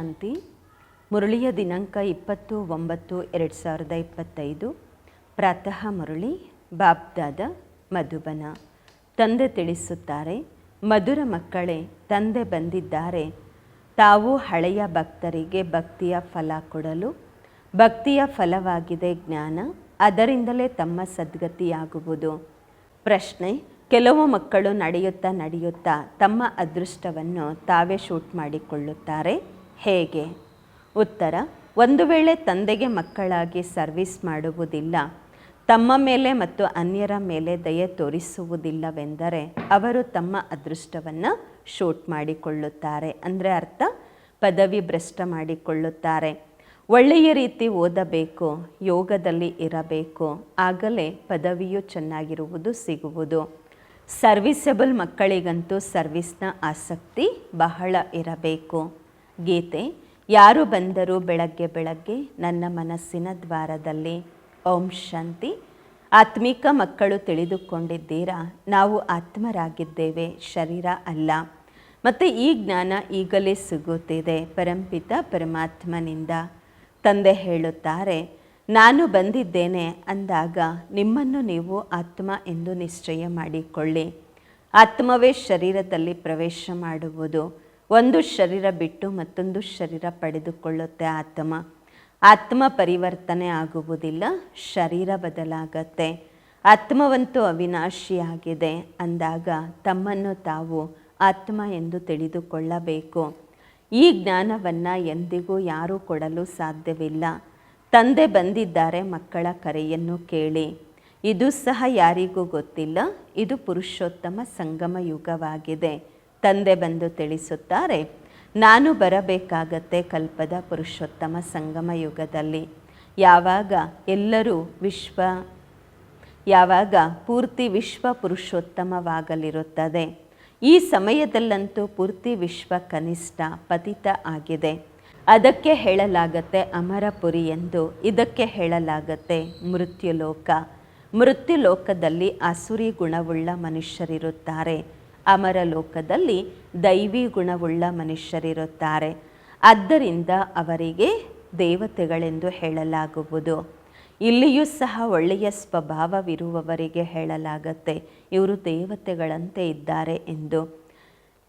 ಶಾಂತಿ ಮುರಳಿಯ ದಿನಾಂಕ ಇಪ್ಪತ್ತು ಒಂಬತ್ತು ಎರಡು ಸಾವಿರದ ಇಪ್ಪತ್ತೈದು, ಪ್ರಾತಃ ಮುರಳಿ ಬಾಬ್ದಾದ ಮಧುಬನ. ತಂದೆ ತಿಳಿಸುತ್ತಾರೆ, ಮಧುರ ಮಕ್ಕಳೇ, ತಂದೆ ಬಂದಿದ್ದಾರೆ. ತಾವು ಹಳೆಯ ಭಕ್ತರಿಗೆ ಭಕ್ತಿಯ ಫಲ ಕೊಡಲು, ಭಕ್ತಿಯ ಫಲವಾಗಿದೆ ಜ್ಞಾನ, ಅದರಿಂದಲೇ ತಮ್ಮ ಸದ್ಗತಿಯಾಗುವುದು. ಪ್ರಶ್ನೆ, ಕೆಲವು ಮಕ್ಕಳು ನಡೆಯುತ್ತಾ ನಡೆಯುತ್ತಾ ತಮ್ಮ ಅದೃಷ್ಟವನ್ನು ತಾವೇ ಶೂಟ್ ಮಾಡಿಕೊಳ್ಳುತ್ತಾರೆ? ಹೇಗೆ? ಉತ್ತರ, ಒಂದು ವೇಳೆ ತಂದೆಗೆ ಮಕ್ಕಳಾಗಿ ಸರ್ವಿಸ್ ಮಾಡುವುದಿಲ್ಲ, ತಮ್ಮ ಮೇಲೆ ಮತ್ತು ಅನ್ಯರ ಮೇಲೆ ದಯೆ ತೋರಿಸುವುದಿಲ್ಲವೆಂದರೆ ಅವರು ತಮ್ಮ ಅದೃಷ್ಟವನ್ನು ಶೂಟ್ ಮಾಡಿಕೊಳ್ಳುತ್ತಾರೆ. ಅಂದರೆ ಅರ್ಥ, ಪದವಿ ಭ್ರಷ್ಟ ಮಾಡಿಕೊಳ್ಳುತ್ತಾರೆ. ಒಳ್ಳೆಯ ರೀತಿ ಓದಬೇಕು, ಯೋಗದಲ್ಲಿ ಇರಬೇಕು, ಆಗಲೇ ಪದವಿಯು ಚೆನ್ನಾಗಿರುವುದು ಸಿಗುವುದು. ಸರ್ವಿಸಬಲ್ ಮಕ್ಕಳಿಗಂತೂ ಸರ್ವಿಸ್ನ ಆಸಕ್ತಿ ಬಹಳ ಇರಬೇಕು. ಗೀತೆ, ಯಾರು ಬಂದರೂ ಬೆಳಗ್ಗೆ ಬೆಳಗ್ಗೆ ನನ್ನ ಮನಸ್ಸಿನ ದ್ವಾರದಲ್ಲಿ ಓಂ ಶಾಂತಿ. ಆತ್ಮಿಕ ಮಕ್ಕಳು ತಿಳಿದುಕೊಂಡಿದ್ದೀರಾ? ನಾವು ಆತ್ಮರಾಗಿದ್ದೇವೆ, ಶರೀರ ಅಲ್ಲ. ಮತ್ತು ಈ ಜ್ಞಾನ ಈಗಲೇ ಸಿಗುತ್ತಿದೆ, ಪರಂಪಿತ ಪರಮಾತ್ಮನಿಂದ. ತಂದೆ ಹೇಳುತ್ತಾರೆ, ನಾನು ಬಂದಿದ್ದೇನೆ ಅಂದಾಗ ನಿಮ್ಮನ್ನು ನೀವು ಆತ್ಮ ಎಂದು ನಿಶ್ಚಯ ಮಾಡಿಕೊಳ್ಳಿ. ಆತ್ಮವೇ ಶರೀರದಲ್ಲಿ ಪ್ರವೇಶ ಮಾಡುವುದು. ಒಂದು ಶರೀರ ಬಿಟ್ಟು ಮತ್ತೊಂದು ಶರೀರ ಪಡೆದುಕೊಳ್ಳುತ್ತೆ ಆತ್ಮ. ಆತ್ಮ ಪರಿವರ್ತನೆ ಆಗುವುದಿಲ್ಲ, ಶರೀರ ಬದಲಾಗತ್ತೆ. ಆತ್ಮವಂತೂ ಅವಿನಾಶಿಯಾಗಿದೆ ಅಂದಾಗ ತಮ್ಮನ್ನು ತಾವು ಆತ್ಮ ಎಂದು ತಿಳಿದುಕೊಳ್ಳಬೇಕು. ಈ ಜ್ಞಾನವನ್ನು ಎಂದಿಗೂ ಯಾರೂ ಕೊಡಲು ಸಾಧ್ಯವಿಲ್ಲ. ತಂದೆ ಬಂದಿದ್ದಾರೆ ಮಕ್ಕಳ ಕರೆಯನ್ನು ಕೇಳಿ. ಇದು ಸಹ ಯಾರಿಗೂ ಗೊತ್ತಿಲ್ಲ, ಇದು ಪುರುಷೋತ್ತಮ ಸಂಗಮ ಯುಗವಾಗಿದೆ. ತಂದೆ ಬಂದು ತಿಳಿಸುತ್ತಾರೆ, ನಾನು ಬರಬೇಕಾಗತ್ತೆ ಕಲ್ಪದ ಪುರುಷೋತ್ತಮ ಸಂಗಮ ಯುಗದಲ್ಲಿ. ಯಾವಾಗ ಎಲ್ಲರೂ ವಿಶ್ವ, ಯಾವಾಗ ಪೂರ್ತಿ ವಿಶ್ವ ಪುರುಷೋತ್ತಮವಾಗಲಿರುತ್ತದೆ. ಈ ಸಮಯದಲ್ಲಂತೂ ಪೂರ್ತಿ ವಿಶ್ವ ಕನಿಷ್ಠ ಪತಿತ ಆಗಿದೆ. ಅದಕ್ಕೆ ಹೇಳಲಾಗತ್ತೆ ಅಮರಪುರಿ ಎಂದು, ಇದಕ್ಕೆ ಹೇಳಲಾಗತ್ತೆ ಮೃತ್ಯುಲೋಕ. ಮೃತ್ಯುಲೋಕದಲ್ಲಿ ಅಸುರಿ ಗುಣವುಳ್ಳ ಮನುಷ್ಯರಿರುತ್ತಾರೆ. ಅಮರ ಲೋಕದಲ್ಲಿ ದೈವಿ ಗುಣವುಳ್ಳ ಮನುಷ್ಯರಿರುತ್ತಾರೆ. ಆದ್ದರಿಂದ ಅವರಿಗೆ ದೇವತೆಗಳೆಂದು ಹೇಳಲಾಗುವುದು. ಇಲ್ಲಿಯೂ ಸಹ ಒಳ್ಳೆಯ ಸ್ವಭಾವವಿರುವವರಿಗೆ ಹೇಳಲಾಗತ್ತೆ. ಇವರು ದೇವತೆಗಳಂತೆ ಇದ್ದಾರೆ ಎಂದು.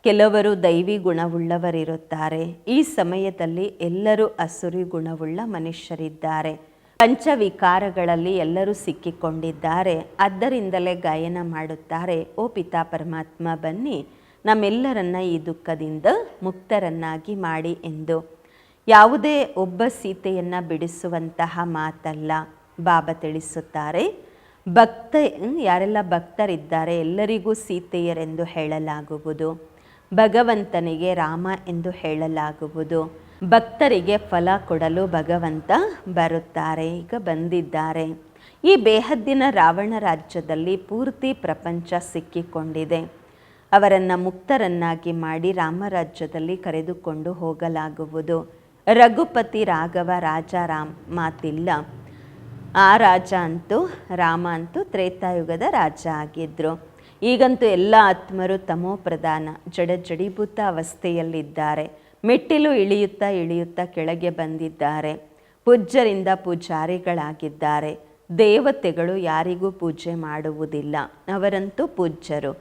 ಕೆಲವರು ದೈವಿ ಗುಣವುಳ್ಳವರಿರುತ್ತಾರೆ. ಈ ಸಮಯದಲ್ಲಿ ಎಲ್ಲರೂ ಅಸುರಿ ಗುಣವುಳ್ಳ ಮನುಷ್ಯರಿದ್ದಾರೆ. ಪಂಚವಿಕಾರಗಳಲ್ಲಿ ಎಲ್ಲರೂ ಸಿಕ್ಕಿಕೊಂಡಿದ್ದಾರೆ. ಅದರಿಂದಲೇ ಗಾಯನ ಮಾಡುತ್ತಾರೆ. ಓ ಪಿತಾ ಪರಮಾತ್ಮ, ಬನ್ನಿ ನಮ್ಮೆಲ್ಲರನ್ನ ಈ ದುಃಖದಿಂದ ಮುಕ್ತರನ್ನಾಗಿ ಮಾಡಿ ಎಂದು. ಯಾವುದೇ ಒಬ್ಬ ಸೀತೆಯನ್ನು ಬಿಡಿಸುವಂತಹ ಮಾತಲ್ಲ. ಬಾಬಾ ತಿಳಿಸುತ್ತಾರೆ, ಭಕ್ತ ಯಾರೆಲ್ಲ ಭಕ್ತರಿದ್ದಾರೆ ಎಲ್ಲರಿಗೂ ಸೀತೆಯರೆಂದು ಹೇಳಲಾಗುವುದು. ಭಗವಂತನಿಗೆ ರಾಮ ಎಂದು ಹೇಳಲಾಗುವುದು. ಭಕ್ತರಿಗೆ ಫಲ ಕೊಡಲು ಭಗವಂತ ಬರುತ್ತಾರೆ. ಈಗ ಬಂದಿದ್ದಾರೆ. ಈ ಬೇಹದ್ದಿನ ರಾವಣ ರಾಜ್ಯದಲ್ಲಿ ಪೂರ್ತಿ ಪ್ರಪಂಚ ಸಿಕ್ಕಿಕೊಂಡಿದೆ. ಅವರನ್ನು ಮುಕ್ತರನ್ನಾಗಿ ಮಾಡಿ ರಾಮರಾಜ್ಯದಲ್ಲಿ ಕರೆದುಕೊಂಡು ಹೋಗಲಾಗುವುದು. ರಘುಪತಿ ರಾಘವ ರಾಜ ರಾಮ್ ಮಾತಿಲ್ಲ. ಆ ರಾಜ ಅಂತೂ, ರಾಮ ಅಂತೂ ತ್ರೇತಾಯುಗದ ರಾಜ ಆಗಿದ್ದರು ಈಗಂತೂ ಎಲ್ಲ ಆತ್ಮರು ತಮೋ ಪ್ರಧಾನ ಜಡ ಜಡೀಭೂತ ಅವಸ್ಥೆಯಲ್ಲಿದ್ದಾರೆ. ಮೆಟ್ಟಿಲು ಇಳಿಯುತ್ತಾ ಇಳಿಯುತ್ತಾ ಕೆಳಗೆ ಬಂದಿದ್ದಾರೆ. ಪೂಜ್ಯರಿಂದ ಪೂಜಾರಿಗಳಾಗಿದ್ದಾರೆ. ದೇವತೆಗಳು ಯಾರಿಗೂ ಪೂಜೆ ಮಾಡುವುದಿಲ್ಲ. ಅವರಂತೂ ಪೂಜ್ಯರು.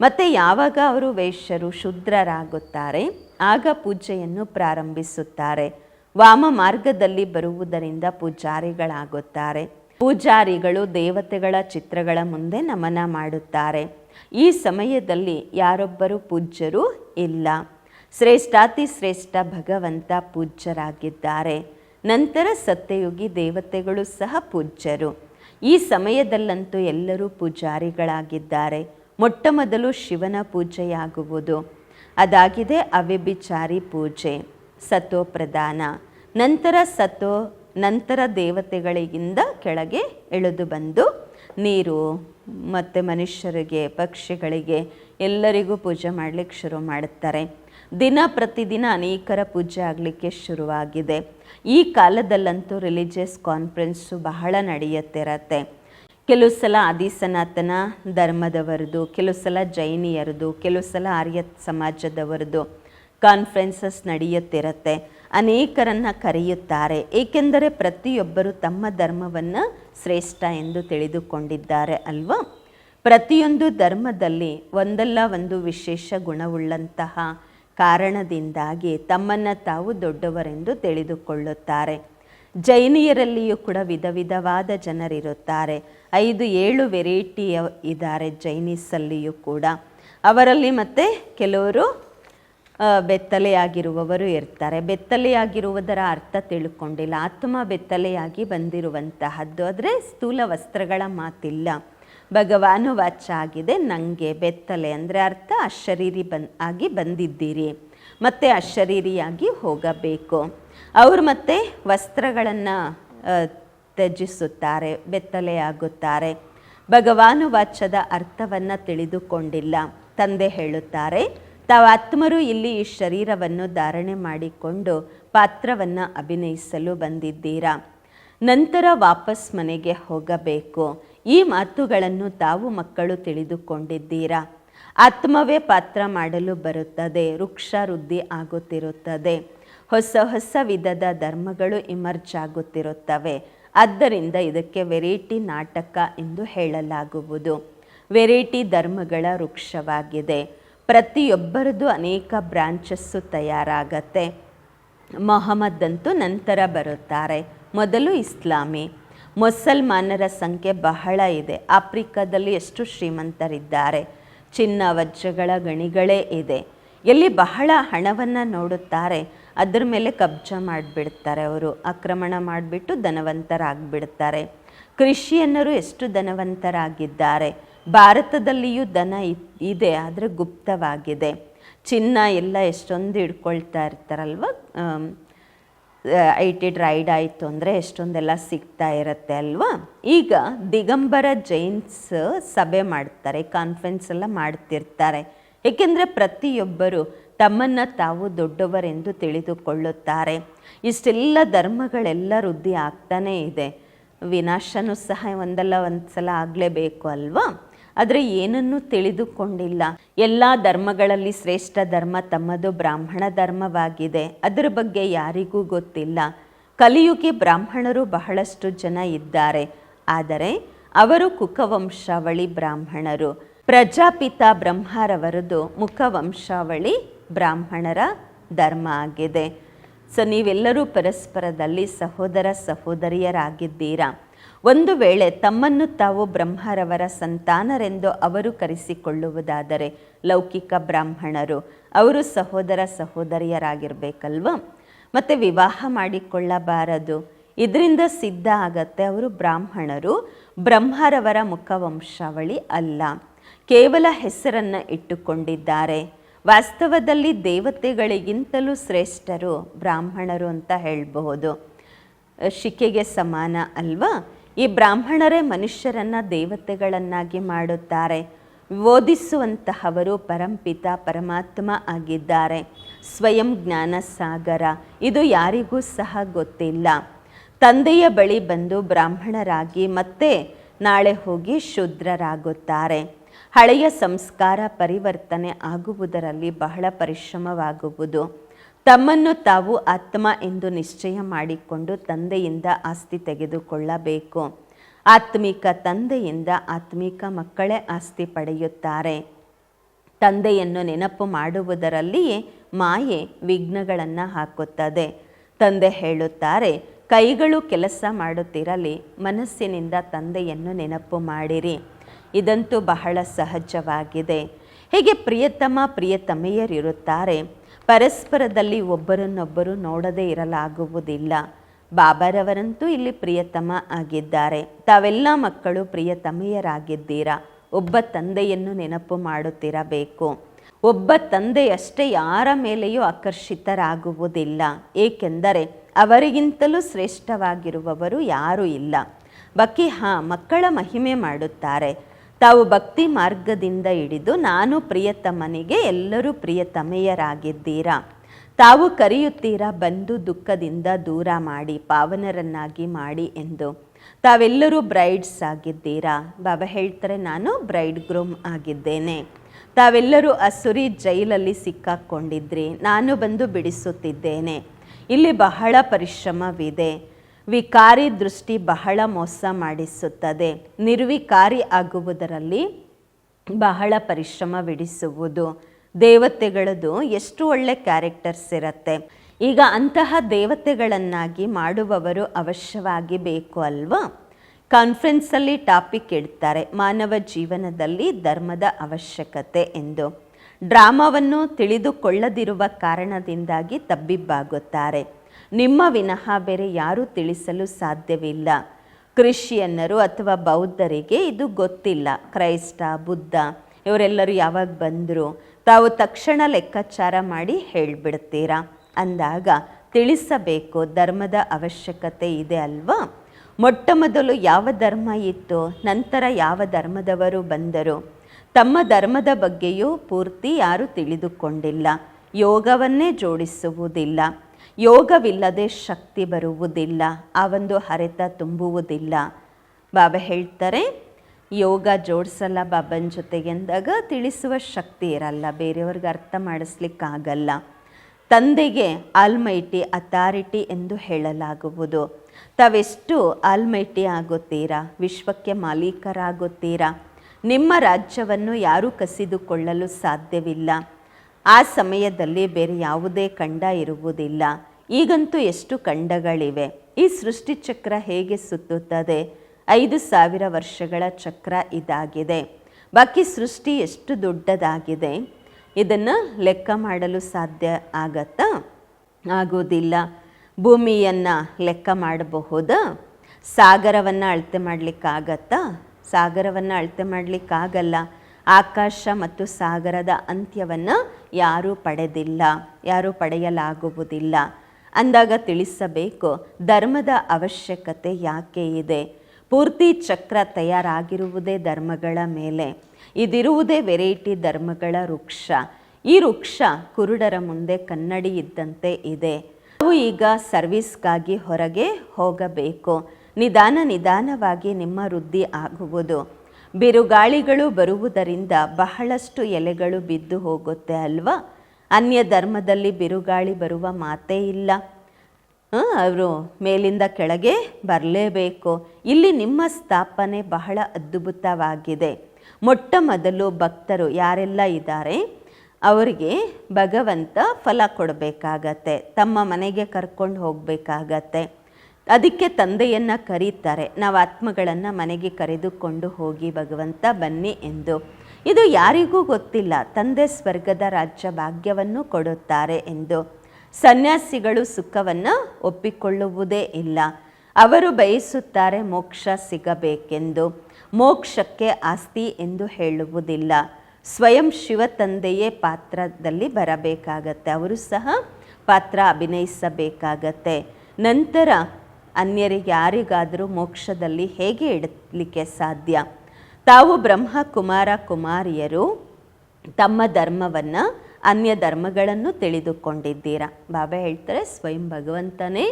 ಮತ್ತು ಯಾವಾಗ ಅವರು ವೈಶ್ಯರು, ಶುದ್ರರಾಗುತ್ತಾರೆ? ಆಗ ಪೂಜೆಯನ್ನು ಪ್ರಾರಂಭಿಸುತ್ತಾರೆ. ವಾಮ ಮಾರ್ಗದಲ್ಲಿ ಬರುವುದರಿಂದ ಪೂಜಾರಿಗಳಾಗುತ್ತಾರೆ. ಪೂಜಾರಿಗಳು ದೇವತೆಗಳ ಚಿತ್ರಗಳ ಮುಂದೆ ನಮನ ಮಾಡುತ್ತಾರೆ. ಈ ಸಮಯದಲ್ಲಿ ಯಾರೊಬ್ಬರು ಪೂಜ್ಯರು ಇಲ್ಲ. ಶ್ರೇಷ್ಠಾತಿ ಶ್ರೇಷ್ಠ ಭಗವಂತ ಪೂಜ್ಯರಾಗಿದ್ದಾರೆ. ನಂತರ ಸತ್ಯಯುಗಿ ದೇವತೆಗಳು ಸಹ ಪೂಜ್ಯರು. ಈ ಸಮಯದಲ್ಲಂತೂ ಎಲ್ಲರೂ ಪೂಜಾರಿಗಳಾಗಿದ್ದಾರೆ. ಮೊಟ್ಟ ಮೊದಲು ಶಿವನ ಪೂಜೆಯಾಗುವುದು. ಅದಾಗಿದೆ ಅವ್ಯಭಿಚಾರಿ ಪೂಜೆ, ಸತೋ ಪ್ರಧಾನ. ನಂತರ ಸತೋ, ನಂತರ ದೇವತೆಗಳಿಗಿಂದ ಕೆಳಗೆ ಇಳಿದು ಬಂದು ನೀರು ಮತ್ತು ಮನುಷ್ಯರಿಗೆ, ಪಕ್ಷಿಗಳಿಗೆ ಎಲ್ಲರಿಗೂ ಪೂಜೆ ಮಾಡಲಿಕ್ಕೆ ಶುರು ಮಾಡುತ್ತಾರೆ ದಿನ ಪ್ರತಿದಿನ ಅನೇಕರ ಪೂಜೆ ಆಗಲಿಕ್ಕೆ ಶುರುವಾಗಿದೆ. ಈ ಕಾಲದಲ್ಲಂತೂ ರಿಲಿಜಿಯಸ್ ಕಾನ್ಫರೆನ್ಸು ಬಹಳ ನಡೆಯುತ್ತಿರತ್ತೆ. ಕೆಲವು ಸಲ ಆದಿಸನಾತನ ಧರ್ಮದವರದು, ಕೆಲವು ಸಲ ಜೈನಿಯರದು, ಕೆಲವು ಸಲ ಆರ್ಯ ಸಮಾಜದವರದು ಕಾನ್ಫರೆನ್ಸಸ್ ನಡೆಯುತ್ತಿರತ್ತೆ. ಅನೇಕರನ್ನು ಕರೆಯುತ್ತಾರೆ. ಏಕೆಂದರೆ ಪ್ರತಿಯೊಬ್ಬರು ತಮ್ಮ ಧರ್ಮವನ್ನು ಶ್ರೇಷ್ಠ ಎಂದು ತಿಳಿದುಕೊಂಡಿದ್ದಾರೆ ಅಲ್ವಾ? ಪ್ರತಿಯೊಂದು ಧರ್ಮದಲ್ಲಿ ಒಂದಲ್ಲ ಒಂದು ವಿಶೇಷ ಗುಣವುಳ್ಳಂತಹ ಕಾರಣದಿಂದಾಗಿ ತಮ್ಮನ್ನು ತಾವು ದೊಡ್ಡವರೆಂದು ತಿಳಿದುಕೊಳ್ಳುತ್ತಾರೆ. ಜೈನಿಯರಲ್ಲಿಯೂ ಕೂಡ ವಿಧ ವಿಧವಾದ ಜನರಿರುತ್ತಾರೆ. ಐದು, ಏಳು ವೆರೈಟಿಯ ಇದ್ದಾರೆ ಜೈನಿಸಲ್ಲಿಯೂ ಕೂಡ. ಅವರಲ್ಲಿ ಮತ್ತೆ ಕೆಲವರು ಬೆತ್ತಲೆಯಾಗಿರುವವರು ಇರ್ತಾರೆ. ಬೆತ್ತಲೆಯಾಗಿರುವುದರ ಅರ್ಥ ತಿಳ್ಕೊಂಡಿಲ್ಲ. ಆತ್ಮ ಬೆತ್ತಲೆಯಾಗಿ ಬಂದಿರುವಂತಹದ್ದು. ಆದರೆ ಸ್ಥೂಲ ವಸ್ತ್ರಗಳ ಮಾತಿಲ್ಲ. ಭಗವಾನು ವಾಚ ಆಗಿದೆ ನನಗೆ ಬೆತ್ತಲೆ ಅಂದರೆ ಅರ್ಥ, ಅಶರೀರಿ ಬನ್, ಆಗಿ ಬಂದಿದ್ದೀರಿ. ಮತ್ತು ಅಶರೀರಿಯಾಗಿ ಹೋಗಬೇಕು. ಅವರು ಮತ್ತೆ ವಸ್ತ್ರಗಳನ್ನು ತ್ಯಜಿಸುತ್ತಾರೆ ಬೆತ್ತಲೆಯಾಗುತ್ತಾರೆ ಭಗವಾನು ವಾಚದ ಅರ್ಥವನ್ನು ತಿಳಿದುಕೊಂಡಿಲ್ಲ. ತಂದೆ ಹೇಳುತ್ತಾರೆ, ತಾವು ಆತ್ಮರು ಇಲ್ಲಿ ಈ ಶರೀರವನ್ನು ಧಾರಣೆ ಮಾಡಿಕೊಂಡು ಪಾತ್ರವನ್ನು ಅಭಿನಯಿಸಲು ಬಂದಿದ್ದೀರಾ. ನಂತರ ವಾಪಸ್ ಮನೆಗೆ ಹೋಗಬೇಕು. ಈ ಮಾತುಗಳನ್ನು ತಾವು ಮಕ್ಕಳು ತಿಳಿದುಕೊಂಡಿದ್ದೀರಾ? ಆತ್ಮವೇ ಪಾತ್ರ ಮಾಡಲು ಬರುತ್ತದೆ, ವೃಕ್ಷ ವೃದ್ಧಿ ಆಗುತ್ತಿರುತ್ತದೆ. ಹೊಸ ಹೊಸ ವಿಧದ ಧರ್ಮಗಳು ಇಮರ್ಜ್ ಆಗುತ್ತಿರುತ್ತವೆ. ಆದ್ದರಿಂದ ಇದಕ್ಕೆ ವೆರೈಟಿ ನಾಟಕ ಎಂದು ಹೇಳಲಾಗುವುದು. ವೆರೈಟಿ ಧರ್ಮಗಳ ವೃಕ್ಷವಾಗಿದೆ. ಪ್ರತಿಯೊಬ್ಬರದು ಅನೇಕ ಬ್ರಾಂಚಸ್ಸು ತಯಾರಾಗತ್ತೆ. ಮೊಹಮ್ಮದ್ ಅಂತೂ ನಂತರ ಬರುತ್ತಾರೆ. ಮೊದಲು ಇಸ್ಲಾಮಿ. ಮುಸಲ್ಮಾನರ ಸಂಖ್ಯೆ ಬಹಳ ಇದೆ. ಆಫ್ರಿಕಾದಲ್ಲಿ ಎಷ್ಟು ಶ್ರೀಮಂತರಿದ್ದಾರೆ? ಚಿನ್ನ ವಜ್ರಗಳ ಗಣಿಗಳೇ ಇದೆ. ಎಲ್ಲಿ ಬಹಳ ಹಣವನ್ನು ನೋಡುತ್ತಾರೆ, ಅದ್ರ ಮೇಲೆ ಕಬ್ಜ ಮಾಡಿಬಿಡ್ತಾರೆ ಅವರು. ಆಕ್ರಮಣ ಮಾಡಿಬಿಟ್ಟು ಧನವಂತರಾಗಿಬಿಡ್ತಾರೆ. ಕ್ರಿಶ್ಚಿಯನ್ನರು ಎಷ್ಟು ಧನವಂತರಾಗಿದ್ದಾರೆ? ಭಾರತದಲ್ಲಿಯೂ ದನ ಇದೆ, ಆದರೆ ಗುಪ್ತವಾಗಿದೆ. ಚಿನ್ನ ಎಲ್ಲ ಎಷ್ಟೊಂದು ಇಟ್ಕೊಳ್ತಾ ಇರ್ತಾರಲ್ವ? ಐ ಟಿ ರೈಡ್ ಆಯಿತು ಅಂದರೆ ಎಷ್ಟೊಂದೆಲ್ಲ ಸಿಗ್ತಾ ಇರುತ್ತೆ ಅಲ್ವಾ? ಈಗ ದಿಗಂಬರ ಜೈನ್ಸ್ ಸಭೆ ಮಾಡ್ತಾರೆ ಕಾನ್ಫರೆನ್ಸ್ ಎಲ್ಲ ಮಾಡ್ತಿರ್ತಾರೆ. ಏಕೆಂದರೆ ಪ್ರತಿಯೊಬ್ಬರು ತಮ್ಮನ್ನು ತಾವು ದೊಡ್ಡವರೆಂದು ತಿಳಿದುಕೊಳ್ಳುತ್ತಾರೆ. ಇಷ್ಟೆಲ್ಲ ಧರ್ಮಗಳೆಲ್ಲ ವೃದ್ಧಿ ಆಗ್ತಾನೇ ಇದೆ. ವಿನಾಶನೂ ಸಹ ಒಂದಲ್ಲ ಒಂದು ಸಲ ಆಗಲೇಬೇಕು ಅಲ್ವಾ? ಆದರೆ ಏನನ್ನೂ ತಿಳಿದುಕೊಂಡಿಲ್ಲ. ಎಲ್ಲ ಧರ್ಮಗಳಲ್ಲಿ ಶ್ರೇಷ್ಠ ಧರ್ಮ ತಮ್ಮದು ಬ್ರಾಹ್ಮಣ ಧರ್ಮವಾಗಿದೆ. ಅದರ ಬಗ್ಗೆ ಯಾರಿಗೂ ಗೊತ್ತಿಲ್ಲ. ಕಲಿಯುಗೆ ಬ್ರಾಹ್ಮಣರು ಬಹಳಷ್ಟು ಜನ ಇದ್ದಾರೆ. ಆದರೆ ಅವರು ಕುಕವಂಶಾವಳಿ ಬ್ರಾಹ್ಮಣರು. ಪ್ರಜಾಪಿತ ಬ್ರಹ್ಮರವರದು ಮುಖವಂಶಾವಳಿ ಬ್ರಾಹ್ಮಣರ ಧರ್ಮ ಆಗಿದೆ. ಸೊ ನೀವೆಲ್ಲರೂ ಪರಸ್ಪರದಲ್ಲಿ ಸಹೋದರ ಸಹೋದರಿಯರಾಗಿದ್ದೀರಾ? ಒಂದು ವೇಳೆ ತಮ್ಮನ್ನು ತಾವು ಬ್ರಹ್ಮರವರ ಸಂತಾನರೆಂದು ಅವರು ಕರೆಸಿಕೊಳ್ಳುವುದಾದರೆ ಲೌಕಿಕ ಬ್ರಾಹ್ಮಣರು, ಅವರು ಸಹೋದರ ಸಹೋದರಿಯರಾಗಿರ್ಬೇಕಲ್ವ? ಮತ್ತು ವಿವಾಹ ಮಾಡಿಕೊಳ್ಳಬಾರದು. ಇದರಿಂದ ಸಿದ್ಧ ಆಗತ್ತೆ ಅವರು ಬ್ರಾಹ್ಮಣರು, ಬ್ರಹ್ಮರವರ ಮುಖವಂಶಾವಳಿ ಅಲ್ಲ. ಕೇವಲ ಹೆಸರನ್ನು ಇಟ್ಟುಕೊಂಡಿದ್ದಾರೆ. ವಾಸ್ತವದಲ್ಲಿ ದೇವತೆಗಳಿಗಿಂತಲೂ ಶ್ರೇಷ್ಠರು ಬ್ರಾಹ್ಮಣರು ಅಂತ ಹೇಳಬಹುದು. ಶಿಕೆಗೆ ಸಮಾನ ಅಲ್ವಾ? ಈ ಬ್ರಾಹ್ಮಣರೇ ಮನುಷ್ಯರನ್ನ ದೇವತೆಗಳನ್ನಾಗಿ ಮಾಡುತ್ತಾರೆ. ಓದಿಸುವಂತಹವರು ಪರಂಪಿತ ಪರಮಾತ್ಮ ಆಗಿದ್ದಾರೆ. ಸ್ವಯಂ ಜ್ಞಾನ ಸಾಗರ ಇದು ಯಾರಿಗೂ ಸಹ ಗೊತ್ತಿಲ್ಲ. ತಂದೆಯ ಬಳಿ ಬಂದು ಬ್ರಾಹ್ಮಣರಾಗಿ ಮತ್ತೆ ನಾಳೆ ಹೋಗಿ ಶೂದ್ರರಾಗುತ್ತಾರೆ. ಹಳೆಯ ಸಂಸ್ಕಾರ ಪರಿವರ್ತನೆ ಆಗುವುದರಲ್ಲಿ ಬಹಳ ಪರಿಶ್ರಮವಾಗುವುದು. ತಮ್ಮನ್ನು ತಾವು ಆತ್ಮ ಎಂದು ನಿಶ್ಚಯ ಮಾಡಿಕೊಂಡು ತಂದೆಯಿಂದ ಆಸ್ತಿ ತೆಗೆದುಕೊಳ್ಳಬೇಕು. ಆತ್ಮಿಕ ತಂದೆಯಿಂದ ಆತ್ಮಿಕ ಮಕ್ಕಳೇ ಆಸ್ತಿ ಪಡೆಯುತ್ತಾರೆ. ತಂದೆಯನ್ನು ನೆನಪು ಮಾಡುವುದರಲ್ಲಿಯೇ ಮಾಯೆ ವಿಘ್ನಗಳನ್ನು ಹಾಕುತ್ತದೆ. ತಂದೆ ಹೇಳುತ್ತಾರೆ, ಕೈಗಳು ಕೆಲಸ ಮಾಡುತ್ತಿರಲಿ, ಮನಸ್ಸಿನಿಂದ ತಂದೆಯನ್ನು ನೆನಪು ಮಾಡಿರಿ. ಇದಂತೂ ಬಹಳ ಸಹಜವಾಗಿದೆ. ಹೀಗೆ ಪ್ರಿಯತಮ ಪ್ರಿಯತಮೆಯರಿರುತ್ತಾರೆ. ಪರಸ್ಪರದಲ್ಲಿ ಒಬ್ಬರನ್ನೊಬ್ಬರು ನೋಡದೇ ಇರಲಾಗುವುದಿಲ್ಲ. ಬಾಬಾರವರಂತೂ ಇಲ್ಲಿ ಪ್ರಿಯತಮ ಆಗಿದ್ದಾರೆ. ತಾವೆಲ್ಲ ಮಕ್ಕಳು ಪ್ರಿಯತಮೆಯರಾಗಿದ್ದೀರಾ? ಒಬ್ಬ ತಂದೆಯನ್ನು ನೆನಪು ಮಾಡುತ್ತಿರಬೇಕು. ಒಬ್ಬ ತಂದೆಯಷ್ಟೇ ಯಾರ ಮೇಲೆಯೂ ಆಕರ್ಷಿತರಾಗುವುದಿಲ್ಲ. ಏಕೆಂದರೆ ಅವರಿಗಿಂತಲೂ ಶ್ರೇಷ್ಠವಾಗಿರುವವರು ಯಾರೂ ಇಲ್ಲ. ಬಕಿ, ಹಾಂ, ಮಕ್ಕಳ ಮಹಿಮೆ ಮಾಡುತ್ತಾರೆ. ತಾವು ಭಕ್ತಿ ಮಾರ್ಗದಿಂದ ಹಿಡಿದು ನಾನು ಪ್ರಿಯತಮನಿಗೆ ಎಲ್ಲರೂ ಪ್ರಿಯತಮೆಯರಾಗಿದ್ದೀರಾ ತಾವು ಕರೆಯುತ್ತೀರಾ, ಬಂದು ದುಃಖದಿಂದ ದೂರ ಮಾಡಿ, ಪಾವನರನ್ನಾಗಿ ಮಾಡಿ ಎಂದು. ತಾವೆಲ್ಲರೂ ಬ್ರೈಡ್ಸ್ ಆಗಿದ್ದೀರಾ? ಬಾಬಾ ಹೇಳ್ತಾರೆ, ನಾನು ಬ್ರೈಡ್ ಗ್ರೂಮ್ ಆಗಿದ್ದೇನೆ. ತಾವೆಲ್ಲರೂ ಅಸುರಿ ಜೈಲಲ್ಲಿ ಸಿಕ್ಕಾಕ್ಕೊಂಡಿದ್ರಿ ನಾನು ಬಂದು ಬಿಡಿಸುತ್ತಿದ್ದೇನೆ. ಇಲ್ಲಿ ಬಹಳ ಪರಿಶ್ರಮವಿದೆ. ವಿಕಾರಿ ದೃಷ್ಟಿ ಬಹಳ ಮೋಸ ಮಾಡಿಸುತ್ತದೆ. ನಿರ್ವಿಕಾರಿ ಆಗುವುದರಲ್ಲಿ ಬಹಳ ಪರಿಶ್ರಮ ಬಿಡಿಸುವುದು ದೇವತೆಗಳದು ಎಷ್ಟು ಒಳ್ಳೆ ಕ್ಯಾರೆಕ್ಟರ್ಸ್ ಇರುತ್ತೆ. ಈಗ ಅಂತಹ ದೇವತೆಗಳನ್ನಾಗಿ ಮಾಡುವವರು ಅವಶ್ಯವಾಗಿ ಬೇಕು ಅಲ್ವಾ? ಕಾನ್ಫರೆನ್ಸಲ್ಲಿ ಟಾಪಿಕ್ ಇಡ್ತಾರೆ. ಮಾನವ ಜೀವನದಲ್ಲಿ ಧರ್ಮದ ಅವಶ್ಯಕತೆ ಎಂದು. ಡ್ರಾಮಾವನ್ನು ತಿಳಿದುಕೊಳ್ಳದಿರುವ ಕಾರಣದಿಂದಾಗಿ ತಬ್ಬಿಬ್ಬಾಗುತ್ತಾರೆ. ನಿಮ್ಮ ವಿನಃ ಬೇರೆ ಯಾರೂ ತಿಳಿಸಲು ಸಾಧ್ಯವಿಲ್ಲ. ಕ್ರಿಶ್ಚಿಯನ್ನರು ಅಥವಾ ಬೌದ್ಧರಿಗೆ ಇದು ಗೊತ್ತಿಲ್ಲ. ಕ್ರೈಸ್ತ, ಬುದ್ಧ ಇವರೆಲ್ಲರೂ ಯಾವಾಗ ಬಂದರು ತಾವು ತಕ್ಷಣ ಲೆಕ್ಕಾಚಾರ ಮಾಡಿ ಹೇಳಿಬಿಡ್ತೀರಾ? ಅಂದಾಗ ತಿಳಿಸಬೇಕು, ಧರ್ಮದ ಅವಶ್ಯಕತೆ ಇದೆ ಅಲ್ವಾ? ಮೊಟ್ಟ ಮೊದಲು ಯಾವ ಧರ್ಮ ಇತ್ತು? ನಂತರ ಯಾವ ಧರ್ಮದವರು ಬಂದರು? ತಮ್ಮ ಧರ್ಮದ ಬಗ್ಗೆಯೂ ಪೂರ್ತಿ ಯಾರೂ ತಿಳಿದುಕೊಂಡಿಲ್ಲ. ಯೋಗವನ್ನೇ ಜೋಡಿಸುವುದಿಲ್ಲ. ಯೋಗವಿಲ್ಲದೆ ಶಕ್ತಿ ಬರುವುದಿಲ್ಲ ಆ ಒಂದು ಹರಿತ ತುಂಬುವುದಿಲ್ಲ. ಬಾಬಾ ಹೇಳ್ತಾರೆ, ಯೋಗ ಜೋಡಿಸಲ್ಲ ಬಾಬನ ಜೊತೆಗೆ ಅಂದಾಗ ತಿಳಿಸುವ ಶಕ್ತಿ ಇರಲ್ಲ, ಬೇರೆಯವ್ರಿಗೆ ಅರ್ಥ ಮಾಡಿಸ್ಲಿಕ್ಕಾಗಲ್ಲ. ತಂದೆಗೆ ಆಲ್ಮೈಟಿ ಅಥಾರಿಟಿ ಎಂದು ಹೇಳಲಾಗುವುದು. ತಾವೆಷ್ಟು ಆಲ್ಮೈಟಿ ಆಗುತ್ತೀರಾ, ವಿಶ್ವಕ್ಕೆ ಮಾಲೀಕರಾಗುತ್ತೀರಾ? ನಿಮ್ಮ ರಾಜ್ಯವನ್ನು ಯಾರೂ ಕಸಿದುಕೊಳ್ಳಲು ಸಾಧ್ಯವಿಲ್ಲ. ಆ ಸಮಯದಲ್ಲಿ ಬೇರೆ ಯಾವುದೇ ಖಂಡ ಇರುವುದಿಲ್ಲ. ಈಗಂತೂ ಎಷ್ಟು ಖಂಡಗಳಿವೆ. ಈ ಸೃಷ್ಟಿ ಚಕ್ರ ಹೇಗೆ ಸುತ್ತುತ್ತದೆ? ಐದು ಸಾವಿರ ವರ್ಷಗಳ ಚಕ್ರ ಇದಾಗಿದೆ. ಬಾಕಿ ಸೃಷ್ಟಿ ಎಷ್ಟು ದೊಡ್ಡದಾಗಿದೆ? ಇದನ್ನು ಲೆಕ್ಕ ಮಾಡಲು ಸಾಧ್ಯ ಆಗತ್ತಾ? ಆಗೋದಿಲ್ಲ ಭೂಮಿಯನ್ನು ಲೆಕ್ಕ ಮಾಡಬಹುದಾ? ಸಾಗರವನ್ನು ಅಳತೆ ಮಾಡಲಿಕ್ಕಾಗತ್ತಾ? ಸಾಗರವನ್ನು ಅಳತೆ ಮಾಡಲಿಕ್ಕಾಗಲ್ಲ. ಆಕಾಶ ಮತ್ತು ಸಾಗರದ ಅಂತ್ಯವನ್ನು ಯಾರೂ ಪಡೆದಿಲ್ಲ, ಯಾರೂ ಪಡೆಯಲಾಗುವುದಿಲ್ಲ. ಅಂದಾಗ ತಿಳಿಸಬೇಕು, ಧರ್ಮದ ಅವಶ್ಯಕತೆ ಯಾಕೆ ಇದೆ? ಪೂರ್ತಿ ಚಕ್ರ ತಯಾರಾಗಿರುವುದೇ ಧರ್ಮಗಳ ಮೇಲೆ. ಇದಿರುವುದೇ ವೆರೈಟಿ ಧರ್ಮಗಳ ವೃಕ್ಷ. ಈ ವೃಕ್ಷ ಕುರುಡರ ಮುಂದೆ ಕನ್ನಡಿ ಇದ್ದಂತೆ ಇದೆ. ನಾವು ಈಗ ಸರ್ವಿಸ್ಗಾಗಿ ಹೊರಗೆ ಹೋಗಬೇಕು. ನಿಧಾನ ನಿಧಾನವಾಗಿ ನಿಮ್ಮ ವೃದ್ಧಿ ಆಗುವುದು. ಬಿರುಗಾಳಿಗಳು ಬರುವುದರಿಂದ ಬಹಳಷ್ಟು ಎಲೆಗಳು ಬಿದ್ದು ಹೋಗುತ್ತೆ ಅಲ್ವಾ? ಅನ್ಯ ಧರ್ಮದಲ್ಲಿ ಬಿರುಗಾಳಿ ಬರುವ ಮಾತೇ ಇಲ್ಲ. ಅವರು ಮೇಲಿಂದ ಕೆಳಗೆ ಬರಲೇಬೇಕು. ಇಲ್ಲಿ ನಿಮ್ಮ ಸ್ಥಾಪನೆ ಬಹಳ ಅದ್ಭುತವಾಗಿದೆ. ಮೊಟ್ಟ ಮೊದಲು ಭಕ್ತರು ಯಾರೆಲ್ಲ ಇದ್ದಾರೆ? ಅವರಿಗೆ ಭಗವಂತ ಫಲ ಕೊಡಬೇಕಾಗತ್ತೆ. ತಮ್ಮ ಮನೆಗೆ ಕರ್ಕೊಂಡು ಹೋಗಬೇಕಾಗತ್ತೆ. ಅದಕ್ಕೆ ತಂದೆಯನ್ನು ಕರೀತಾರೆ. ನಾವು ಆತ್ಮಗಳನ್ನು ಮನೆಗೆ ಕರೆದುಕೊಂಡು ಹೋಗಿ ಭಗವಂತ ಬನ್ನಿ ಎಂದು. ಇದು ಯಾರಿಗೂ ಗೊತ್ತಿಲ್ಲ. ತಂದೆ ಸ್ವರ್ಗದ ರಾಜ್ಯ ಭಾಗ್ಯವನ್ನು ಕೊಡುತ್ತಾರೆ ಎಂದು. ಸನ್ಯಾಸಿಗಳು ಸುಖವನ್ನು ಒಪ್ಪಿಕೊಳ್ಳುವುದೇ ಇಲ್ಲ. ಅವರು ಬಯಸುತ್ತಾರೆ ಮೋಕ್ಷ ಸಿಗಬೇಕೆಂದು. ಮೋಕ್ಷಕ್ಕೆ ಆಸ್ತಿ ಎಂದು ಹೇಳುವುದಿಲ್ಲ. ಸ್ವಯಂ ಶಿವ ತಂದೆಯೇ ಪಾತ್ರದಲ್ಲಿ ಬರಬೇಕಾಗತ್ತೆ. ಅವರು ಸಹ ಪಾತ್ರ ಅಭಿನಯಿಸಬೇಕಾಗತ್ತೆ. ನಂತರ ಅನ್ಯರಿಗೆ ಯಾರಿಗಾದರೂ ಮೋಕ್ಷದಲ್ಲಿ ಹೇಗೆ ಇಡಲಿಕ್ಕೆ ಸಾಧ್ಯ? ತಾವು ಬ್ರಹ್ಮ ಕುಮಾರ ಕುಮಾರಿಯರು, ತಮ್ಮ ಧರ್ಮವನ್ನು ಅನ್ಯ ಧರ್ಮಗಳನ್ನು ತಿಳಿದುಕೊಂಡಿದ್ದೀರಾ? ಬಾಬಾ ಹೇಳ್ತಾರೆ, ಸ್ವಯಂ ಭಗವಂತನೇ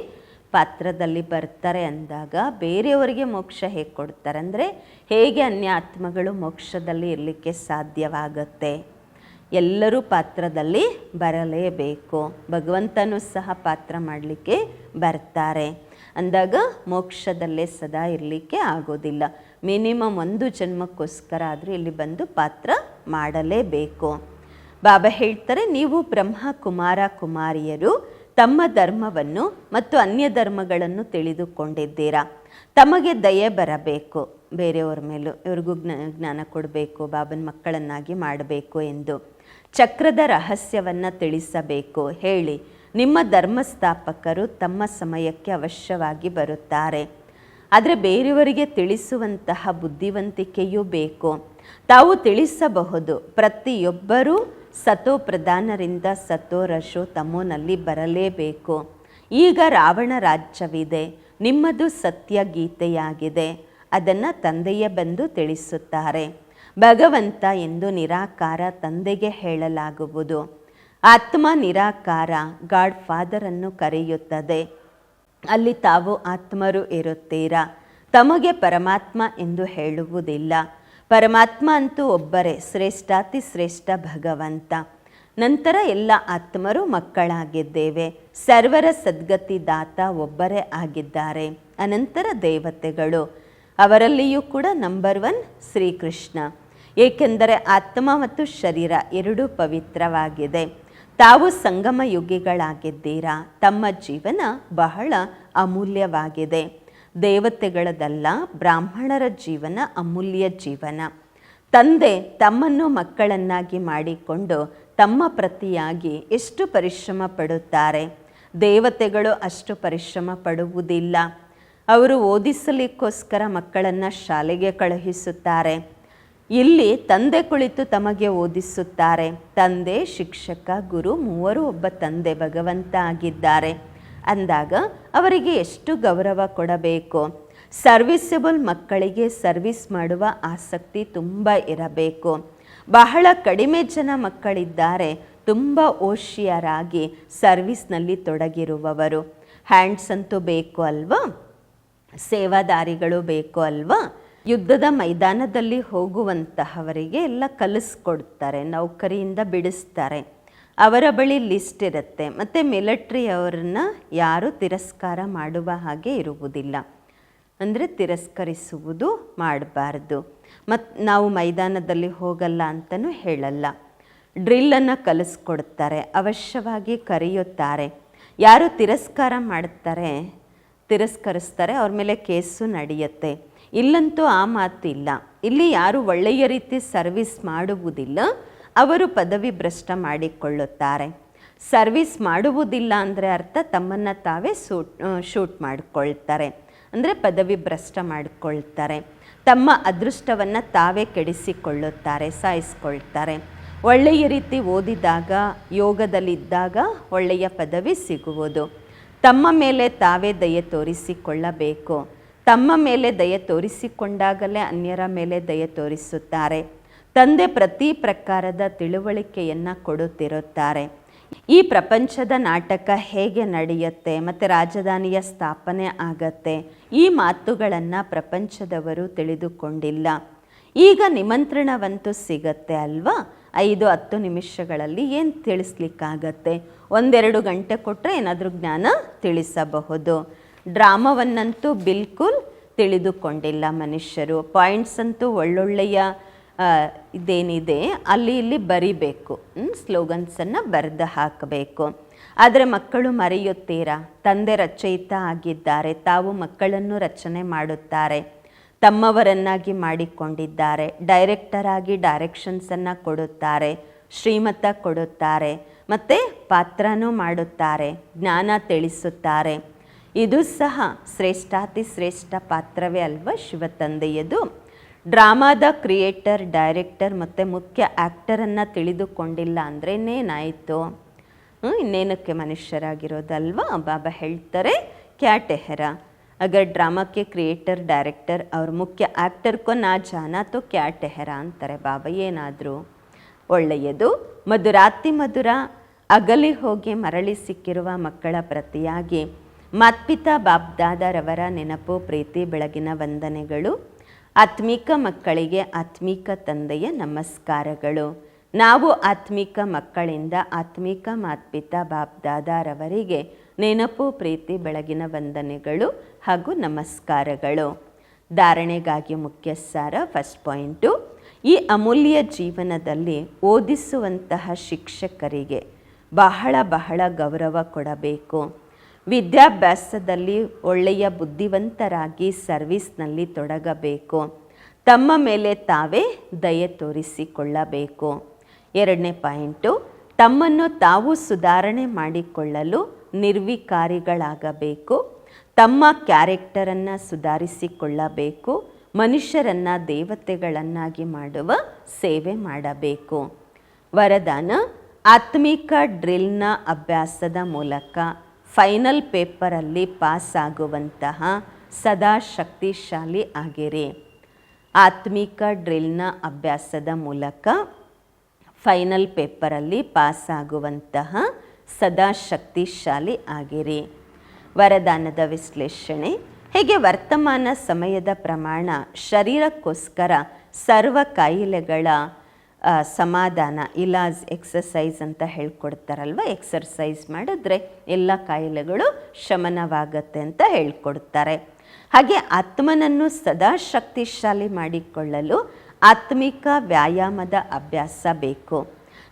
ಪಾತ್ರದಲ್ಲಿ ಬರ್ತಾರೆ ಅಂದಾಗ ಬೇರೆಯವರಿಗೆ ಮೋಕ್ಷ ಹೇಗೆ ಕೊಡ್ತಾರೆ? ಅಂದರೆ ಹೇಗೆ ಅನ್ಯ ಆತ್ಮಗಳು ಮೋಕ್ಷದಲ್ಲಿ ಇರಲಿಕ್ಕೆ ಸಾಧ್ಯವಾಗುತ್ತೆ? ಎಲ್ಲರೂ ಪಾತ್ರದಲ್ಲಿ ಬರಲೇಬೇಕು. ಭಗವಂತನೂ ಸಹ ಪಾತ್ರ ಮಾಡಲಿಕ್ಕೆ ಬರ್ತಾರೆ. ಅಂದಾಗ ಮೋಕ್ಷದಲ್ಲೇ ಸದಾ ಇರಲಿಕ್ಕೆ ಆಗೋದಿಲ್ಲ. ಮಿನಿಮಮ್ ಒಂದು ಜನ್ಮಕ್ಕೋಸ್ಕರ ಆದರೂ ಇಲ್ಲಿ ಬಂದು ಪಾತ್ರ ಮಾಡಲೇಬೇಕು. ಬಾಬಾ ಹೇಳ್ತಾರೆ, ನೀವು ಬ್ರಹ್ಮ, ಕುಮಾರ, ಕುಮಾರಿಯರು ತಮ್ಮ ಧರ್ಮವನ್ನು ಮತ್ತು ಅನ್ಯ ಧರ್ಮಗಳನ್ನು ತಿಳಿದುಕೊಂಡಿದ್ದೀರಾ? ತಮಗೆ ದಯೆ ಬರಬೇಕು, ಬೇರೆಯವ್ರ ಮೇಲೂ ಇವ್ರಿಗೂ ಜ್ಞಾ, ಜ್ಞಾನ ಕೊಡಬೇಕು, ಬಾಬನ ಮಕ್ಕಳನ್ನಾಗಿ ಮಾಡಬೇಕು ಎಂದು. ಚಕ್ರದ ರಹಸ್ಯವನ್ನು ತಿಳಿಸಬೇಕು, ಹೇಳಿ. ನಿಮ್ಮ ಧರ್ಮಸ್ಥಾಪಕರು ತಮ್ಮ ಸಮಯಕ್ಕೆ ಅವಶ್ಯವಾಗಿ ಬರುತ್ತಾರೆ. ಆದರೆ ಬೇರೆಯವರಿಗೆ ತಿಳಿಸುವಂತಹ ಬುದ್ಧಿವಂತಿಕೆಯೂ ಬೇಕು. ತಾವು ತಿಳಿಸಬಹುದು, ಪ್ರತಿಯೊಬ್ಬರೂ ಸತೋ ಪ್ರಧಾನರಿಂದ ಸತೋ ರಶೋ ತಮೋನಲ್ಲಿ ಬರಲೇಬೇಕು. ಈಗ ರಾವಣ ರಾಜ್ಯವಿದೆ, ನಿಮ್ಮದು ಸತ್ಯ ಗೀತೆಯಾಗಿದೆ, ಅದನ್ನು ತಂದೆಯ ಬಂದು ತಿಳಿಸುತ್ತಾರೆ. ಭಗವಂತ ಎಂದು ನಿರಾಕಾರ ತಂದೆಗೆ ಹೇಳಲಾಗುವುದು. ಆತ್ಮ ನಿರಾಕಾರ ಗಾಡ್ ಫಾದರನ್ನು ಕರೆಯುತ್ತದೆ. ಅಲ್ಲಿ ತಾವು ಆತ್ಮರು ಇರುತ್ತೀರಾ? ತಮಗೆ ಪರಮಾತ್ಮ ಎಂದು ಹೇಳುವುದಿಲ್ಲ. ಪರಮಾತ್ಮ ಅಂತೂ ಒಬ್ಬರೇ, ಶ್ರೇಷ್ಠಾತಿ ಶ್ರೇಷ್ಠ ಭಗವಂತ. ನಂತರ ಎಲ್ಲ ಆತ್ಮರು ಮಕ್ಕಳಾಗಿದ್ದೇವೆ. ಸರ್ವರ ಸದ್ಗತಿ ದಾತ ಒಬ್ಬರೇ ಆಗಿದ್ದಾರೆ. ಅನಂತರ ದೇವತೆಗಳು. ಅವರಲ್ಲಿಯೂ ಕೂಡ ನಂಬರ್ ಒನ್ ಶ್ರೀಕೃಷ್ಣ. ಏಕೆಂದರೆ ಆತ್ಮ ಮತ್ತು ಶರೀರ ಎರಡೂ ಪವಿತ್ರವಾಗಿದೆ. ತಾವು ಸಂಗಮ ಯುಗಿಗಳಾಗಿದ್ದೀರಾ ತಮ್ಮ ಜೀವನ ಬಹಳ ಅಮೂಲ್ಯವಾಗಿದೆ. ದೇವತೆಗಳದಲ್ಲ, ಬ್ರಾಹ್ಮಣರ ಜೀವನ ಅಮೂಲ್ಯ ಜೀವನ. ತಂದೆ ತಮ್ಮನ್ನು ಮಕ್ಕಳನ್ನಾಗಿ ಮಾಡಿಕೊಂಡು ತಮ್ಮ ಪ್ರತಿಯಾಗಿ ಎಷ್ಟು ಪರಿಶ್ರಮ ಪಡುತ್ತಾರೆ? ದೇವತೆಗಳು ಅಷ್ಟು ಪರಿಶ್ರಮ ಪಡುವುದಿಲ್ಲ. ಅವರು ಓದಿಸಲಿಕ್ಕೋಸ್ಕರ ಮಕ್ಕಳನ್ನು ಶಾಲೆಗೆ ಕಳುಹಿಸುತ್ತಾರೆ. ಇಲ್ಲಿ ತಂದೆ ಕುಳಿತು ತಮಗೆ ಓದಿಸುತ್ತಾರೆ. ತಂದೆ, ಶಿಕ್ಷಕ, ಗುರು ಮೂವರು ಒಬ್ಬ ತಂದೆ ಭಗವಂತ ಆಗಿದ್ದಾರೆ ಅಂದಾಗ ಅವರಿಗೆ ಎಷ್ಟು ಗೌರವ ಕೊಡಬೇಕು? ಸರ್ವಿಸಬಲ್ ಮಕ್ಕಳಿಗೆ ಸರ್ವಿಸ್ ಮಾಡುವ ಆಸಕ್ತಿ ತುಂಬ ಇರಬೇಕು. ಬಹಳ ಕಡಿಮೆ ಜನ ಮಕ್ಕಳಿದ್ದಾರೆ. ತುಂಬ ಓಶಿಯರಾಗಿ ಸರ್ವಿಸ್ನಲ್ಲಿ ತೊಡಗಿರುವವರು. ಹ್ಯಾಂಡ್ಸ್ ಅಂತೂ ಬೇಕು ಅಲ್ವಾ? ಸೇವಾದಾರಿಗಳು ಬೇಕು ಅಲ್ವಾ? ಯುದ್ಧದ ಮೈದಾನದಲ್ಲಿ ಹೋಗುವಂತಹವರಿಗೆ ಎಲ್ಲ ಕಲಿಸ್ಕೊಡ್ತಾರೆ, ನೌಕರಿಯಿಂದ ಬಿಡಿಸ್ತಾರೆ. ಅವರ ಬಳಿ ಲಿಸ್ಟ್ ಇರುತ್ತೆ. ಮತ್ತು ಮಿಲಿಟ್ರಿಯವರನ್ನು ಯಾರೂ ತಿರಸ್ಕಾರ ಮಾಡುವ ಹಾಗೆ ಇರುವುದಿಲ್ಲ. ಅಂದರೆ ತಿರಸ್ಕರಿಸುವುದು ಮಾಡಬಾರ್ದು. ಮತ್ತು ನಾವು ಮೈದಾನದಲ್ಲಿ ಹೋಗಲ್ಲ ಅಂತಲೂ ಹೇಳಲ್ಲ. ಡ್ರಿಲ್ಲನ್ನು ಕಲಿಸ್ಕೊಡ್ತಾರೆ, ಅವಶ್ಯವಾಗಿ ಕರೆಯುತ್ತಾರೆ. ಯಾರು ತಿರಸ್ಕಾರ ಮಾಡ್ತಾರೆ, ತಿರಸ್ಕರಿಸ್ತಾರೆ, ಅವ್ರ ಮೇಲೆ ಕೇಸು ನಡೆಯುತ್ತೆ. ಇಲ್ಲಂತೂ ಆ ಮಾತು ಇಲ್ಲ. ಇಲ್ಲಿ ಯಾರು ಒಳ್ಳೆಯ ರೀತಿ ಸರ್ವಿಸ್ ಮಾಡುವುದಿಲ್ಲ, ಅವರು ಪದವಿ ಭ್ರಷ್ಟ ಮಾಡಿಕೊಳ್ಳುತ್ತಾರೆ. ಸರ್ವಿಸ್ ಮಾಡುವುದಿಲ್ಲ ಅಂದರೆ ಅರ್ಥ ತಮ್ಮನ್ನು ತಾವೇ ಸೂಟ್ ಶೂಟ್ ಮಾಡಿಕೊಳ್ತಾರೆ. ಅಂದರೆ ಪದವಿ ಭ್ರಷ್ಟ ಮಾಡಿಕೊಳ್ತಾರೆ. ತಮ್ಮ ಅದೃಷ್ಟವನ್ನು ತಾವೇ ಕೆಡಿಸಿಕೊಳ್ಳುತ್ತಾರೆ, ಸಾಯಿಸ್ಕೊಳ್ತಾರೆ. ಒಳ್ಳೆಯ ರೀತಿ ಓದಿದಾಗ, ಯೋಗದಲ್ಲಿದ್ದಾಗ ಒಳ್ಳೆಯ ಪದವಿ ಸಿಗುವುದು. ತಮ್ಮ ಮೇಲೆ ತಾವೇ ದಯೆ ತೋರಿಸಿಕೊಳ್ಳಬೇಕು. ತಮ್ಮ ಮೇಲೆ ದಯೆ ತೋರಿಸಿಕೊಂಡಾಗಲೇ ಅನ್ಯರ ಮೇಲೆ ದಯೆ ತೋರಿಸುತ್ತಾರೆ. ತಂದೆ ಪ್ರತಿ ಪ್ರಕಾರದ ತಿಳುವಳಿಕೆಯನ್ನು ಕೊಡುತ್ತಿರುತ್ತಾರೆ. ಈ ಪ್ರಪಂಚದ ನಾಟಕ ಹೇಗೆ ನಡೆಯುತ್ತೆ, ಮತ್ತು ರಾಜಧಾನಿಯ ಸ್ಥಾಪನೆ ಆಗತ್ತೆ, ಈ ಮಾತುಗಳನ್ನು ಪ್ರಪಂಚದವರು ತಿಳಿದುಕೊಂಡಿಲ್ಲ. ಈಗ ನಿಮಂತ್ರಣವಂತೂ ಸಿಗತ್ತೆ ಅಲ್ವಾ? ಐದು, ಹತ್ತು ನಿಮಿಷಗಳಲ್ಲಿ ಏನು ತಿಳಿಸ್ಲಿಕ್ಕಾಗತ್ತೆ? ಒಂದೆರಡು ಗಂಟೆ ಕೊಟ್ಟರೆ ಏನಾದರೂ ಜ್ಞಾನ ತಿಳಿಸಬಹುದು. ಡ್ರಾಮವನ್ನಂತೂ ಬಿಲ್ಕುಲ್ ತಿಳಿದುಕೊಂಡಿಲ್ಲ ಮನುಷ್ಯರು. ಪಾಯಿಂಟ್ಸ್ ಅಂತೂ ಒಳ್ಳೊಳ್ಳೆಯ ಇದೇನಿದೆ, ಅಲ್ಲಿ ಇಲ್ಲಿ ಬರಿಬೇಕು ಸ್ಲೋಗನ್ಸನ್ನು ಬರೆದು ಹಾಕಬೇಕು. ಆದರೆ ಮಕ್ಕಳು ಮರೆಯುತ್ತೀರಾ? ತಂದೆ ರಚಯಿತ ಆಗಿದ್ದಾರೆ, ತಾವು ಮಕ್ಕಳನ್ನು ರಚನೆ ಮಾಡುತ್ತಾರೆ, ತಮ್ಮವರನ್ನಾಗಿ ಮಾಡಿಕೊಂಡಿದ್ದಾರೆ ಡೈರೆಕ್ಟರ್ ಆಗಿ ಡೈರೆಕ್ಷನ್ಸನ್ನು ಕೊಡುತ್ತಾರೆ, ಶ್ರೀಮತ ಕೊಡುತ್ತಾರೆ, ಮತ್ತು ಪಾತ್ರನೂ ಮಾಡುತ್ತಾರೆ, ಜ್ಞಾನ ತಿಳಿಸುತ್ತಾರೆ. ಇದು ಸಹ ಶ್ರೇಷ್ಠಾತಿ ಶ್ರೇಷ್ಠ ಪಾತ್ರವೇ ಅಲ್ವಾ ಶಿವ ತಂದೆಯದು. ಡ್ರಾಮಾದ ಕ್ರಿಯೇಟರ್, ಡೈರೆಕ್ಟರ್ ಮತ್ತು ಮುಖ್ಯ ಆ್ಯಕ್ಟರನ್ನು ತಿಳಿದುಕೊಂಡಿಲ್ಲ ಅಂದರೆ ಇನ್ನೇನಾಯಿತು? ಇನ್ನೇನಕ್ಕೆ ಮನುಷ್ಯರಾಗಿರೋದಲ್ವಾ? ಬಾಬಾ ಹೇಳ್ತಾರೆ ಕ್ಯಾಟೆಹರ. ಅಗರ್ ಡ್ರಾಮಾಕ್ಕೆ ಕ್ರಿಯೇಟರ್, ಡೈರೆಕ್ಟರ್ ಅವ್ರ ಮುಖ್ಯ ಆ್ಯಕ್ಟರ್ಕೋ ನಾ ಜಾನ ತೋ ಕ್ಯಾ ಟೆಹರ ಅಂತಾರೆ ಬಾಬಾ, ಏನಾದರೂ? ಒಳ್ಳೆಯದು. ಮಧುರಾತಿ ಮಧುರ, ಅಗಲಿ ಹೋಗಿ ಮರಳಿ ಸಿಕ್ಕಿರುವ ಮಕ್ಕಳ ಪ್ರತಿಯಾಗಿ ಮಾತ್ಪಿತಾ ಬಾಬ್ದಾದರವರ ನೆನಪು, ಪ್ರೀತಿ, ಬೆಳಗಿನ ವಂದನೆಗಳು. ಆತ್ಮಿಕ ಮಕ್ಕಳಿಗೆ ಆತ್ಮಿಕ ತಂದೆಯ ನಮಸ್ಕಾರಗಳು. ನಾವು ಆತ್ಮಿಕ ಮಕ್ಕಳಿಂದ ಆತ್ಮಿಕ ಮಾತ್ಪಿತ ಬಾಬ್ದಾದಾರವರಿಗೆ ನೆನಪು, ಪ್ರೀತಿ, ಬೆಳಗಿನ ವಂದನೆಗಳು ಹಾಗೂ ನಮಸ್ಕಾರಗಳು. ಧಾರಣೆಗಾಗಿ ಮುಖ್ಯ ಸಾರ ಫಸ್ಟ್ ಪಾಯಿಂಟು. ಈ ಅಮೂಲ್ಯ ಜೀವನದಲ್ಲಿ ಓದಿಸುವಂತಹ ಶಿಕ್ಷಕರಿಗೆ ಬಹಳ ಬಹಳ ಗೌರವ ಕೊಡಬೇಕು. ವಿದ್ಯಾಭ್ಯಾಸದಲ್ಲಿ ಒಳ್ಳೆಯ ಬುದ್ಧಿವಂತರಾಗಿ ಸರ್ವಿಸ್ನಲ್ಲಿ ತೊಡಗಬೇಕು. ತಮ್ಮ ಮೇಲೆ ತಾವೇ ದಯೆ ತೋರಿಸಿಕೊಳ್ಳಬೇಕು. ಎರಡನೇ ಪಾಯಿಂಟು, ತಮ್ಮನ್ನು ತಾವು ಸುಧಾರಣೆ ಮಾಡಿಕೊಳ್ಳಲು ನಿರ್ವಿಕಾರಿಗಳಾಗಬೇಕು. ತಮ್ಮ ಕ್ಯಾರೆಕ್ಟರನ್ನು ಸುಧಾರಿಸಿಕೊಳ್ಳಬೇಕು. ಮನುಷ್ಯರನ್ನು ದೇವತೆಗಳನ್ನಾಗಿ ಮಾಡುವ ಸೇವೆ ಮಾಡಬೇಕು. ವರದಾನ, ಆತ್ಮಿಕ ಡ್ರಿಲ್ನ ಅಭ್ಯಾಸದ ಮೂಲಕ ಫೈನಲ್ ಪೇಪರಲ್ಲಿ ಪಾಸಾಗುವಂತಹ ಸದಾ ಶಕ್ತಿಶಾಲಿ ಆಗಿರಿ. ಆತ್ಮಿಕ ಡ್ರಿಲ್ನ ಅಭ್ಯಾಸದ ಮೂಲಕ ಫೈನಲ್ ಪೇಪರಲ್ಲಿ ಪಾಸಾಗುವಂತಹ ಸದಾ ಶಕ್ತಿಶಾಲಿ ಆಗಿರಿ. ವರದಾನದ ವಿಶ್ಲೇಷಣೆ, ಹೇಗೆ ವರ್ತಮಾನ ಸಮಯದ ಪ್ರಮಾಣ, ಶರೀರಕ್ಕೋಸ್ಕರ ಸರ್ವ ಕಾಯಿಲೆಗಳ ಸಮಾಧಾನ, ಇಲಾಜ್ ಎಕ್ಸಸೈಸ್ ಅಂತ ಹೇಳ್ಕೊಡ್ತಾರಲ್ವ? ಎಕ್ಸರ್ಸೈಸ್ ಮಾಡಿದ್ರೆ ಎಲ್ಲ ಕಾಯಿಲೆಗಳು ಶಮನವಾಗತ್ತೆ ಅಂತ ಹೇಳ್ಕೊಡ್ತಾರೆ. ಹಾಗೆ ಆತ್ಮನನ್ನು ಸದಾ ಶಕ್ತಿಶಾಲಿ ಮಾಡಿಕೊಳ್ಳಲು ಆತ್ಮಿಕ ವ್ಯಾಯಾಮದ ಅಭ್ಯಾಸ ಬೇಕು.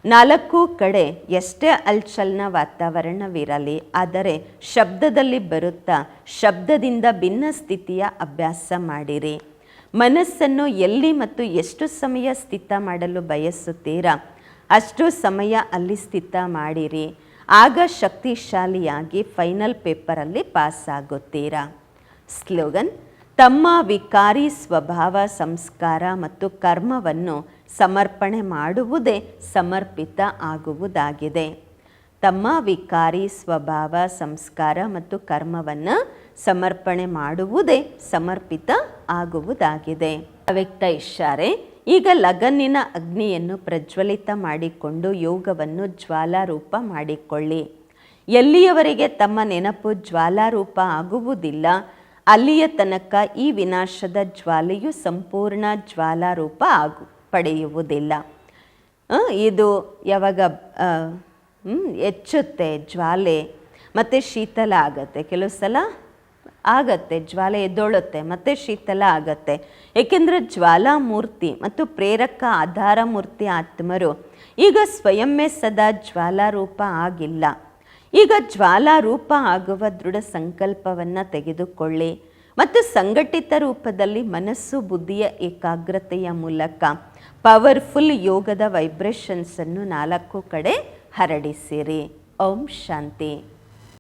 ನಾಲ್ಕು ಕಡೆ ಎಷ್ಟೇ ಅಲ್ಚಲ್ನ ವಾತಾವರಣವಿರಲಿ, ಆದರೆ ಶಬ್ದದಲ್ಲಿ ಬರುತ್ತಾ ಶಬ್ದದಿಂದ ಭಿನ್ನ ಸ್ಥಿತಿಯ ಅಭ್ಯಾಸ ಮಾಡಿರಿ. ಮನಸ್ಸನ್ನು ಎಲ್ಲಿ ಮತ್ತು ಎಷ್ಟು ಸಮಯ ಸ್ಥಿತ ಮಾಡಲು ಬಯಸುತ್ತೀರಾ? ಅಷ್ಟು ಸಮಯ ಅಲ್ಲಿ ಸ್ಥಿತ ಮಾಡಿರಿ. ಆಗ ಶಕ್ತಿಶಾಲಿಯಾಗಿ ಫೈನಲ್ ಪೇಪರಲ್ಲಿ ಪಾಸ್ ಆಗುತ್ತೀರಾ? ಸ್ಲೋಗನ್, ತಮ್ಮ ವಿಕಾರಿ ಸ್ವಭಾವ, ಸಂಸ್ಕಾರ ಮತ್ತು ಕರ್ಮವನ್ನು ಸಮರ್ಪಣೆ ಮಾಡುವುದೇ ಸಮರ್ಪಿತ ಆಗುವುದಾಗಿದೆ. ತಮ್ಮ ವಿಕಾರಿ ಸ್ವಭಾವ, ಸಂಸ್ಕಾರ ಮತ್ತು ಕರ್ಮವನ್ನು ಸಮರ್ಪಣೆ ಮಾಡುವುದೇ ಸಮರ್ಪಿತ ಆಗುವುದಾಗಿದೆ. ಅವ್ಯಕ್ತ ಇಶಾರೆ ಈಗ ಲಗನ್ನಿನ ಅಗ್ನಿಯನ್ನು ಪ್ರಜ್ವಲಿತ ಮಾಡಿಕೊಂಡು ಯೋಗವನ್ನು ಜ್ವಾಲಾರೂಪ ಮಾಡಿಕೊಳ್ಳಿ. ಎಲ್ಲಿಯವರೆಗೆ ತಮ್ಮ ನೆನಪು ಜ್ವಾಲಾರೂಪ ಆಗುವುದಿಲ್ಲ, ಅಲ್ಲಿಯ ತನಕ ಈ ವಿನಾಶದ ಜ್ವಾಲೆಯು ಸಂಪೂರ್ಣ ಜ್ವಾಲಾರೂಪ ಆಗು, ಪಡೆಯುವುದಿಲ್ಲ. ಇದು ಯಾವಾಗ ಹೆಚ್ಚುತ್ತೆ ಜ್ವಾಲೆ, ಮತ್ತು ಶೀತಲ ಆಗತ್ತೆ. ಕೆಲವು ಸಲ ಆಗತ್ತೆ, ಜ್ವಾಲೆ ಎದ್ದೊಳುತ್ತೆ, ಮತ್ತೆ ಶೀತಲ ಆಗತ್ತೆ. ಏಕೆಂದರೆ ಜ್ವಾಲಾಮೂರ್ತಿ ಮತ್ತು ಪ್ರೇರಕ ಆಧಾರ ಮೂರ್ತಿ ಆತ್ಮರು ಈಗ ಸ್ವಯಂವೇ ಸದಾ ಜ್ವಾಲಾರೂಪ ಆಗಿಲ್ಲ. ಈಗ ಜ್ವಾಲಾರೂಪ ಆಗುವ ದೃಢ ಸಂಕಲ್ಪವನ್ನು ತೆಗೆದುಕೊಳ್ಳಿ ಮತ್ತು ಸಂಘಟಿತ ರೂಪದಲ್ಲಿ ಮನಸ್ಸು, ಬುದ್ಧಿಯ ಏಕಾಗ್ರತೆಯ ಮೂಲಕ ಪವರ್ಫುಲ್ ಯೋಗದ ವೈಬ್ರೇಷನ್ಸನ್ನು ನಾಲ್ಕು ಕಡೆ ಹರಡಿಸಿರಿ. ಓಂ ಶಾಂತಿ.